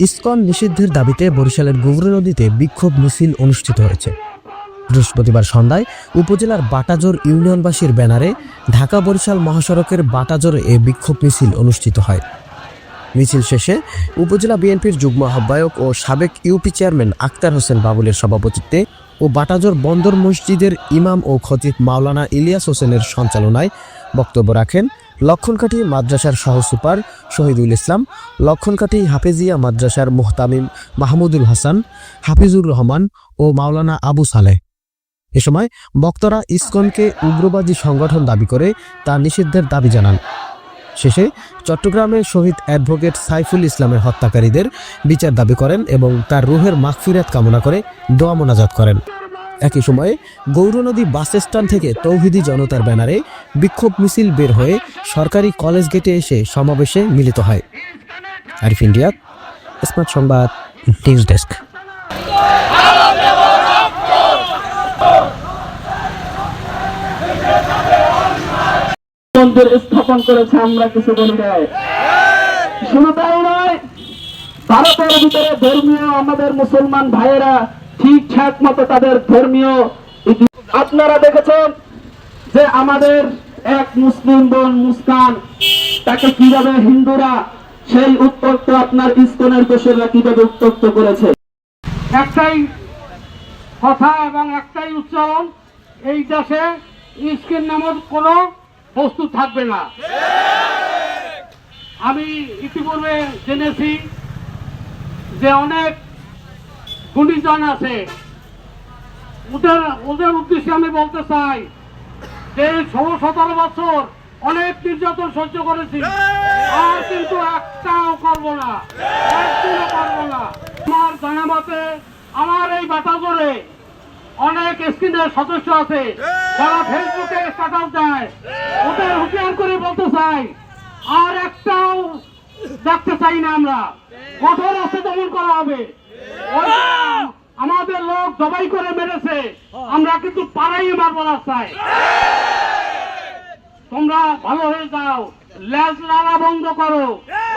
ISKCON নিষিদ্ধের দাবিতে বরিশালের গৌরী নদীতে বিক্ষোভ মিছিল অনুষ্ঠিত হয়েছে। বৃহস্পতিবার সন্ধ্যায় উপজেলার বাটাজোর ইউনিয়নবাসীর ব্যানারে ঢাকা বরিশাল মহাসড়কের বাটাজোরে এ বিক্ষোভ মিছিল অনুষ্ঠিত হয়। মিছিল শেষে উপজেলা বিএনপির যুগ্ম আহ্বায়ক ও সাবেক ইউপি চেয়ারম্যান আক্তার হোসেন বাবুলের সভাপতিত্বে ও বাটাজোর বন্দর মসজিদের ইমাম ও খতিব মাওলানা ইলিয়াস হোসেনের সঞ্চালনায় বক্তব্য রাখেন লক্ষণকাঠি মাদ্রাসার সহ সুপার শহীদুল ইসলাম, লক্ষণকাঠি হাফেজিয়া মাদ্রাসার মোহতামিম মাহমুদুল হাসান, হাফিজুর রহমান ও মাওলানা আবু সালেহ। এ সময় বক্তারা ইসকনকে উগ্রবাদী সংগঠন দাবি করে তা নিষিদ্ধের দাবি জানান। শেষে চট্টগ্রামে শহীদ অ্যাডভোকেট সাইফুল ইসলামের হত্যাকারীদের বিচার দাবি করেন এবং তার রুহের মাগফিরাত কামনা করে দোয়া মোনাজাত করেন। একই সময়ে গৌরনদী বাস স্ট্যান্ড থেকে তৌহিদি জনতার ব্যানারে বিক্ষোভ মিছিল বের হয়ে সরকারি কলেজ গেটে এসে সমাবেশে মিলিত হয়। আরিফ ইন্ডিয়া, স্মার্ট সংবাদ, নিউজ ডেস্ক। স্থাপন করেছে আমরা কিছু বলি নাই। শুধু তাই নয়, ভারতের ভিতরে ধর্মীয় আমাদের মুসলমান ভাইয়েরা ঠিকঠাক মতো তাদের ধর্মীয় আপনারা দেখেছেন যে আমাদের এক মুসলিম বোন মুস্কান, তাকে কীভাবে হিন্দুরা সেই উত্তক্ত আপনার ইস্কনের দোষেরা কীভাবে উত্তপ্ত করেছে। একটাই কথা এবং একটাই উচ্চারণ, এই দেশে ইস্কিন নামক কোনো বস্তু থাকবে না। আমি ইতিপূর্বে জেনেছি যে অনেক গুণীজন আছে। ওদের ওদের উদ্দেশ্যে আমি বলতে চাই যে ষোলো সতেরো বছর অনেক নির্যাতন সহ্য করেছি। আর কিন্তু একটাও করব না। একদিনও করব না। আমার জানা মতে আমার এই বাটাগরে অনেক স্ক্রিনের সদস্য আছে। যারা ফেসবুকে স্ট্যাটাস দেয়। ওদের হুঁশিয়ার করে বলতে চাই। আর একটাও দেখতে চাই না আমরা। কঠোর হস্তে দমন করা হবে। আমাদের লোক জবাই করে মেরেছে। আমরা কিন্তু পাড়াই মারবো রাস্তায়। তোমরা ভালো হয়ে যাও। ল্যাস লালা বন্ধ করো।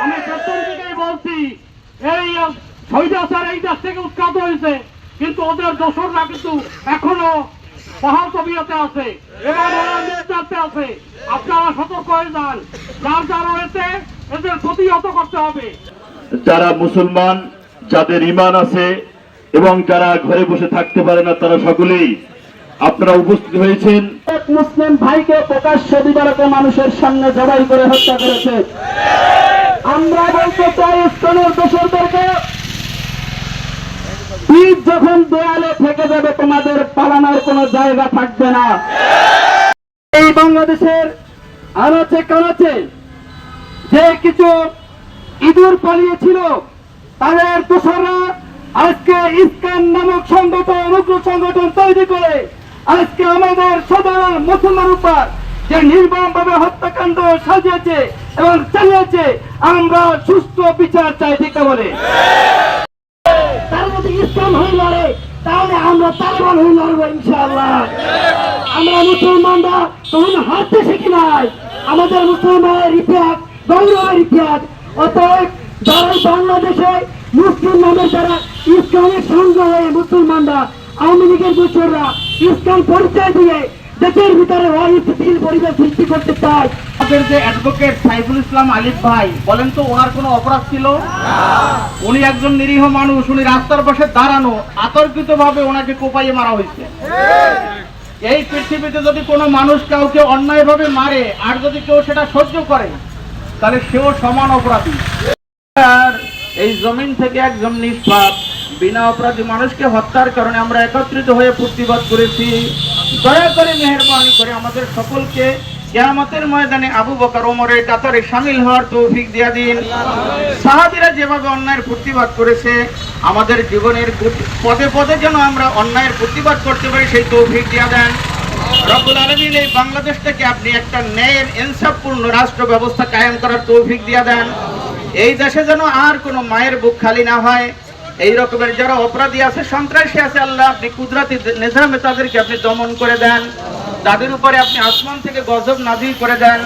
আমি প্রথম থেকেই বলছি এই শহীদাচার এই দেশ থেকে উৎখাত হয়েছে। কিন্তু ওদের দোসররা কিন্তু এখনও বহাল তবিয়তে আছে এবং ওরা নির্যাতে আছে। আপনারা সতর্ক হয়ে যান। যার যার রয়েছে এদের প্রতিহত করতে হবে। যারা মুসলমান যাদের ইমান আছে এবং যারা ঘরে বসে থাকতে পারে না, তারা সকলেই আপনারা উপস্থিত হয়েছেন। মুসলিম ভাইকে প্রকাশ্য দিবারকে মানুষের সামনে জবাই করে হত্যা করেছে। আমরা বলতে চাই ইস্কনের দোষরদেরকে ঈদ যখন দেয়ালে থেকে যাবে, তোমাদের পালানোর কোনো জায়গা থাকবে না। এই বাংলাদেশের আনাচে কানাচে যে কিছু ইঁদুর পালিয়েছিল তাদের দোষরা আজকে ইসকান নামক সংগঠন, উগ্র সংগঠন তৈরি করে আজকে আমাদের সাধারণ মুসলমান উপর যে নির্মম ভাবে হত্যাকাণ্ড সাজিয়েছে এবং চালিয়েছে, আমরা সুস্থ বিচার চাই ঠিক বলে। তার যদি ইসলাম হয়ে লড়ে, তাহলে আমরা তালেবান হয়ে লড়বো ইনশাআল্লাহ। আমরা মুসলমানরা তখন হাঁটতে শিখি নাই। আমাদের মুসলমানের ইতিহাস, গৌরবের ইতিহাস। অতএব যারা বাংলাদেশে মুসলিম নামের ইসলামের সঙ্গে হয়ে মুসলমানরা, আওয়ামী লীগের গোচররা ইসলাম পরিচয় দিয়ে দেশের ভিতরে অস্থিতিশীল পরিবেশ সৃষ্টি করতে চায়। আমাদের যে অ্যাডভোকেট সাইফুল ইসলাম আলিফ ভাই, বলেন তো ওনার কোনো অপরাধ ছিল? উনি একজন নিরীহ মানুষ, উনি রাস্তার পাশে দাঁড়ানো আতর্কিত ভাবে ওনাকে কোপাইয়ে মারা হয়েছে। এই পৃথিবীতে যদি কোনো মানুষ কাউকে অন্যায়ভাবে মারে, আর যদি কেউ সেটা সহ্য করে, তাহলে সেও সমান অপরাধী। আর এই জমিন থেকে একজন নিষ্পাপ, বিনা অপরাধী মানুষকে হত্যার কারণে আমরা একত্রিত হয়ে প্রতিবাদ করেছি। দয়া করে মেহরবানি করে আমাদের সকলকে কেয়ামতের ময়দানে আবু বকর, ওমরের কাতারে সামিল হওয়ার তৌফিক দিয়া দিন। সাহাবীরা যেভাবে অন্যায়ের প্রতিবাদ করেছে, আমাদের জীবনের পদে পদে যেন আমরা অন্যায়ের প্রতিবাদ করতে পারি, সেই তৌফিক দিয়া দেন। রব্বুল আলমিন, এই বাংলাদেশটাকে আপনি একটা ন্যায়ের, ইনসাফপূর্ণ রাষ্ট্র ব্যবস্থা কায়েম করার তৌফিক দিয়া দেন। এই দেশে যেন আর কোনো মায়ের বুক খালি না হয়, এই রকমের যারা অপরাধী আছে, সন্ত্রাসী আছে, আল্লাহ আপনি কুদরাতি নিজামে তাদেরকে আপনি দমন করে দেন। তাদের উপরে আপনি আসমান থেকে গজব নাজিল করে দেন।